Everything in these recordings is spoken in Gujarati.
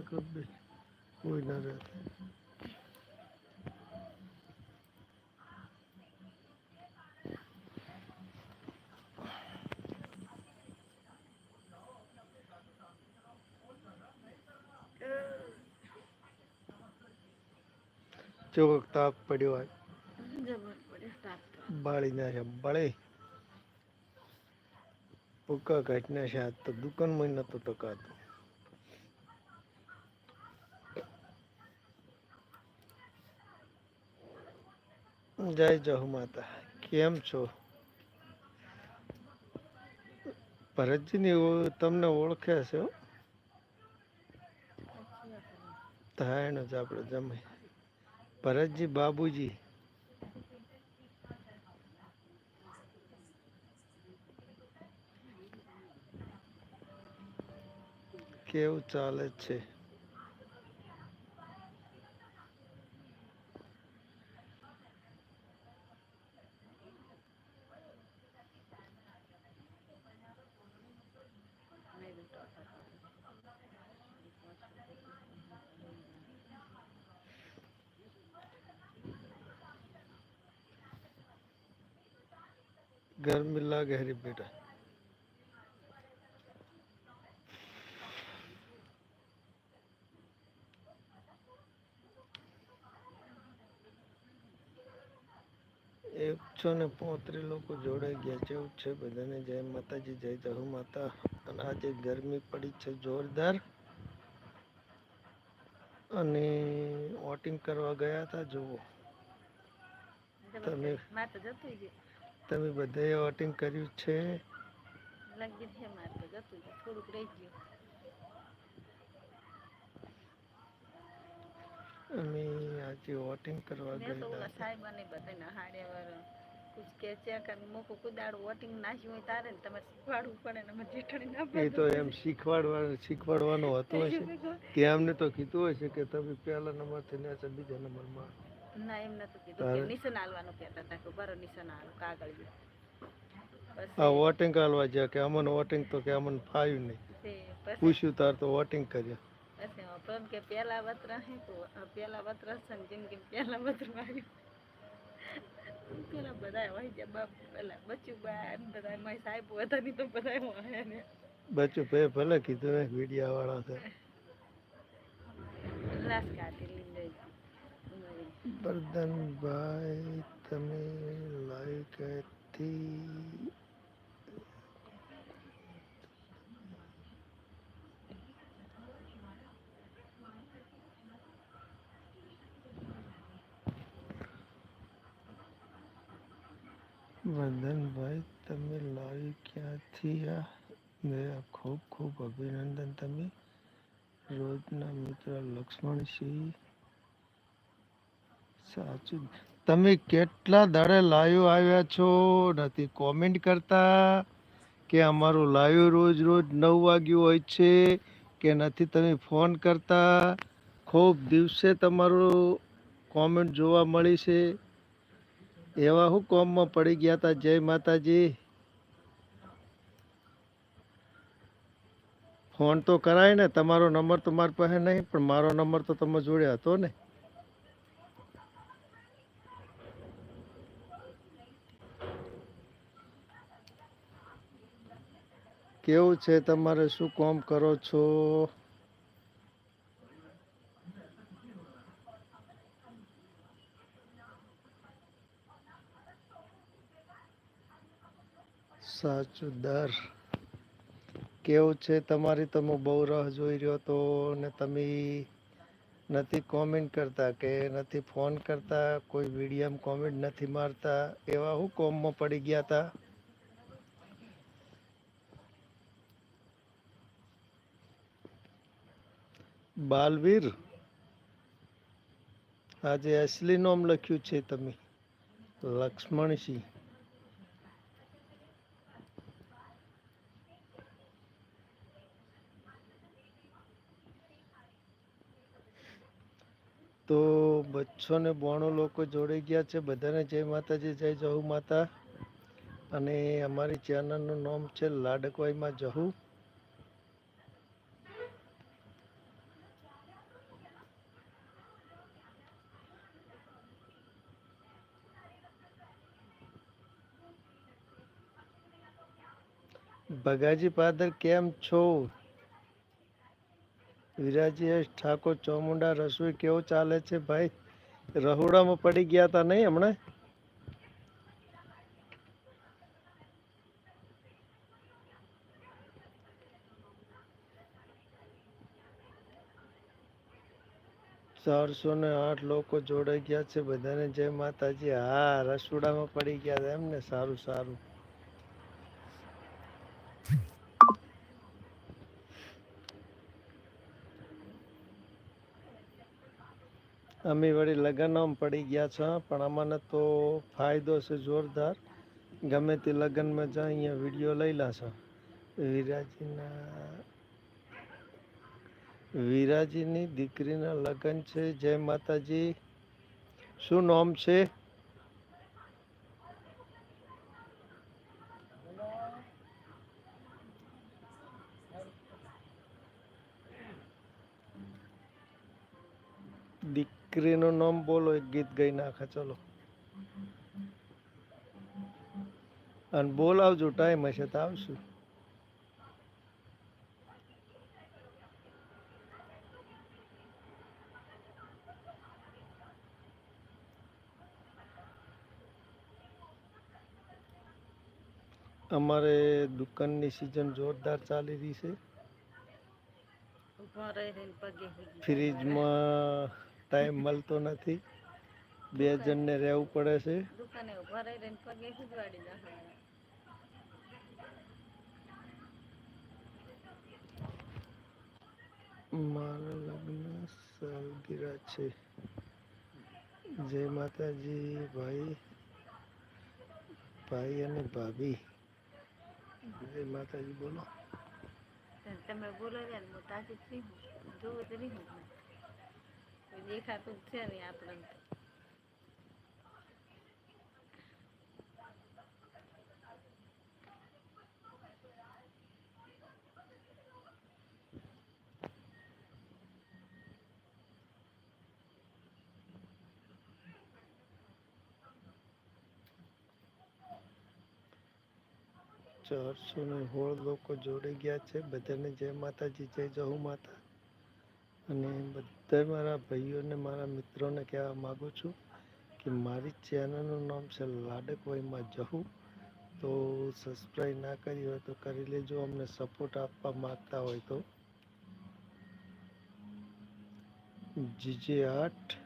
હવે કબે કોઈ ના રહે ચોક તાપ પડ્યો હોય. બાળી ના છે બળે ભૂકા કાઢના છે આજ તો દુકાનમાં નતો ટકાતો જય જહુ માતા. કેમ છો? ભરતજીની તમને ઓળખે છે હો. થાય જ આપણે જમે. ભરતજી બાબુજી. કેવું ચાલે છે? ગરમી લાગે હરી બેટા એકસો ને પોત્રીસ લોકો જોડાઈ ગયા છે એવું છે બધાને જય માતાજી જય જહુ માતા અને આજે ગરમી પડી છે જોરદાર અને વોટિંગ કરવા ગયા હતા જુઓ તમે તમે બધાએ વોટિંગ કર્યું છે. લગી છે માર તો જતું થોડુંક રહી ગયું. અમે આજે વોટિંગ કરવા ગયા તો ઓલા સાહેબ અને બધાને હાડે વર કુછ કે છે કે મોકો કુદાડ વોટિંગ નાખ્યું હોય તારે ને તમે શીખવાડવું પડે ને અમે જેઠણી ના એ તો એમ શીખવાડવાનું શીખવાડવાનું હતું હશે. કે અમને તો કીધું હશે કે તમે પહેલા નંબરથી ને બીજા નંબરમાં ના એમ નતું કીધું કે નિશાન આલવાનું કહેતા હતા કે બરો નિશાન આલો કાગળ આ વોટિંગ કરવા ગયા કે અમન વોટિંગ તો કે અમન ફાયું નહીં. પૂછ્યું તાર તો વોટિંગ કર્યા. પછી પણ કે પેલા વત્ર હે તો પેલા વત્ર છે જિંદગી પેલા વત્ર આવ્યું પેલા બધા હોય છે બાપ પેલા બચ્ચું બા બધા મારી સાહેબ હતા ની તો બધા હોય ને. બચ્યું ભાઈ ભલે કીધું ને મીડિયા વાળા છે કાઢી લઈને જઈ વર્ધનભાઈ તમે લાઈવ ક્યાંથી વર્ધનભાઈ તમે લાઈવ ક્યાંથી આ ગયા ખૂબ ખૂબ અભિનંદન તમે રોજના મિત્ર લક્ષ્મણસિંહ સાચું તમે કેટલા દાડે લાઈવ આવ્યા છો? નથી કોમેન્ટ કરતા કે અમારું લાઈવ રોજ રોજ નવ વાગ્યું હોય છે કે નથી તમે ફોન કરતા? ખૂબ દિવસે તમારું કોમેન્ટ જોવા મળી છે. એવા હું કોમમાં પડી ગયા હતા જય માતાજી. ફોન તો કરાય ને, તમારો નંબર તો મારી પાસે નહીં, પણ મારો નંબર તો તમે જોડે હતો ને. કેવું છે તમારે શું કોમ કરો છો? સાચું, દર. કેવું છે તમારી? તમે બહુ રાહ જોઈ રહ્યો તો ને તમે નથી કોમેન્ટ કરતા કે નથી ફોન કરતા, કોઈ વિડીયામાં કોમેન્ટ નથી મારતા, એવા હું કોમમાં પડી ગયા હતા બાલવીર, આજે અસલી નામ લખ્યું છે તમે લક્ષ્મણસિંહ તો બચ્ચો ને બોણો લોકો જોડાઈ ગયા છે, બધાને જય માતાજી, જય જહુ માતા. અને અમારી ચેનલનું નામ છે લાડકવાઈમાં જહુ. ભગાજી પાદર કેમ છો? વિરાજી એસ, ઠાકોર ચોમુંડા રસોઈ કેવું ચાલે છે ભાઈ? રહોડામાં પડી ગયા હતા નહીં હમણાં? ચારસો ને આઠ લોકો જોડાઈ ગયા છે બધાને જય માતાજી. હા, રસોડામાં પડી ગયા એમ ને? સારું સારું. અમે વળી લગ્નમાં પડી ગયા છે, પણ અમને તો ફાયદો છે જોરદાર. ગમે તે લગ્નમાં જાય અહીંયા વીડિયો લઈ છે. વિરાજીના વિરાજીની દીકરીના લગ્ન છે, જય માતાજી. શું નામ છે? દીકરીનું નામ બોલો એક ગીત ગઈ નાખે ચલો. અને બોલાવજો ટાઈમ હશે તો આવશું. અમારે દુકાનની સિઝન જોરદાર ચાલી રહી છે. ફ્રીજમાં ટાઈમ મળતો નથી. બે જણને રહેવું પડે છે. મારા લગ્ન સાલગીરા છે. જય માતાજી ભાઈ ભાઈ અને ભાભી. જય માતાજી બોલો. તમે બોલો ને હું તાજી નહીં જોવું તો નહીં હું કોઈ દેખાતું છે ને આપણને. ચારસો ને સોળ લોકો જોડાઈ ગયા છે બધાને જય માતાજી, જય જહુ માતા અને બધા મારા ભાઈઓને મારા મિત્રોને કહેવા માગું છું કે મારી ચેનલનું નામ છે લાડકવાઈમાં જહું. તો સબસ્ક્રાઈબ ના કરી હોય તો કરી લેજો, અમને સપોર્ટ આપવા માગતા હોય તો. જીજે આઠ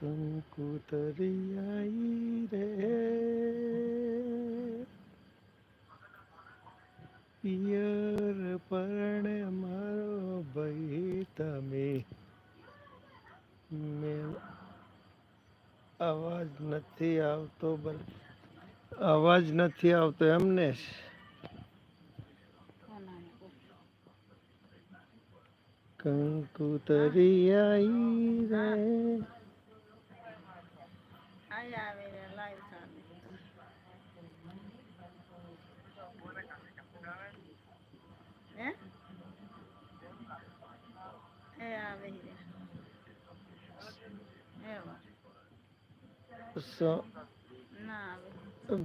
કંકુતરી આઈ રે પિયર પરણે મારો ભાઈ તમે મેં અવાજ નથી આવતો અવાજ નથી આવતો એમને કંકુતરી આવી રે આય આવે લાઈવ ચાલે હે? આવે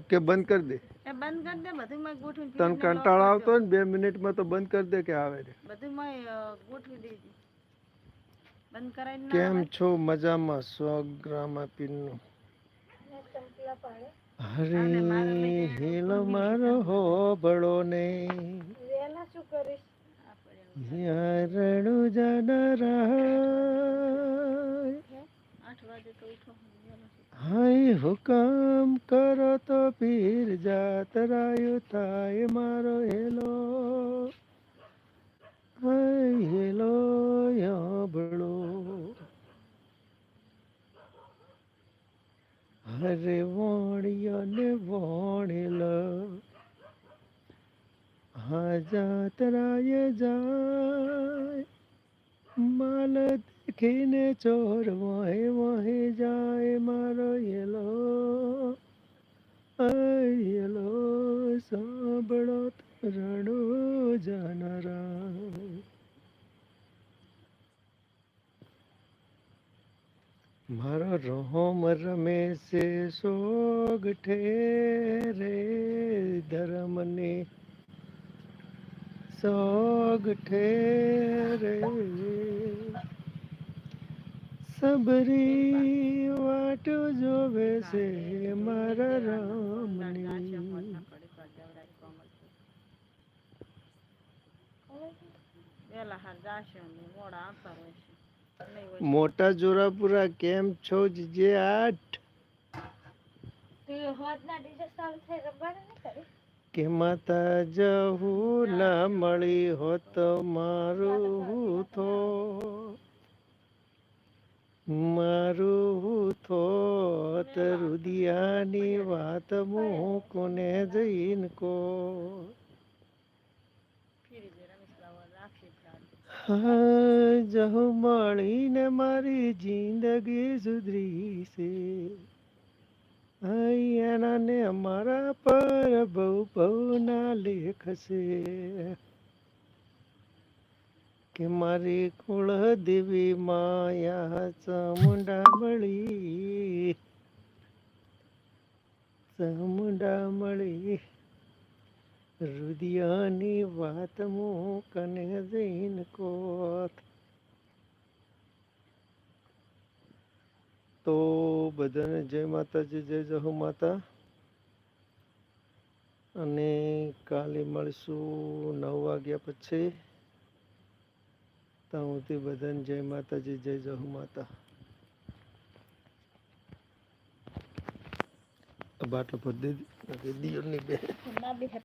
કે બંધ કરી દે? એ બંધ કરી દે બધું માં ગોઠવી તને કંટાળો આવતો હોય ને બે મિનિટમાં તો બંધ કરી દે કે આવે રે બધું માં ગોઠવી દેજે. બંધ કરાવી કેમ છો? મજામાં? સ્વગ્રામ આપીનું. હરે હેલો મારો હોબળો ને. વેલા શું કરીશ? આપણે યારણું જાનારા હાય હુકમ કરો તો પીર જાતરાયો થાય મારો હેલો. Hi hello યાબળો. હરે વાણિયાને વાણેલ. હા જાતરાય જાય, માલ દેખીને ચોર વહે વહે જાય, મારો એલો એલો સાંભળો રણો જાનારા. મારો રોમ રમે છે સોગઠે રે ધર્મને. સોગઠે રે સબરી વાટ જોવે છે, મારા રામની. વેલા હાર જાશે મોડા આવતા રહેશે મોટા જોરાપુરા કેમ છો જે આઠ? કે માતા જહુ ના મળી હોત મારું થો મારું થોત રુદિયાની વાત હું કોને જઈન કો. હા. જહુ મળીને મારી જિંદગી સુધરી છે અહીંયાના ને મારા પર બહુ બહુ ના લેખ છે કે મારી કુળ દેવી માયા ચામુંડા મળી ચામુંડા મળી રુદિયાની વાત હું કને જઈને કોત તો બધાને જય માતાજી, જય જહુ માતા. અને કાલે મળશું નવ વાગ્યા પછી. ત્યાં સુધી બધાને જય માતાજી, જય જહુ માતા. બાટલો ભરી દીધી. દિયોની બે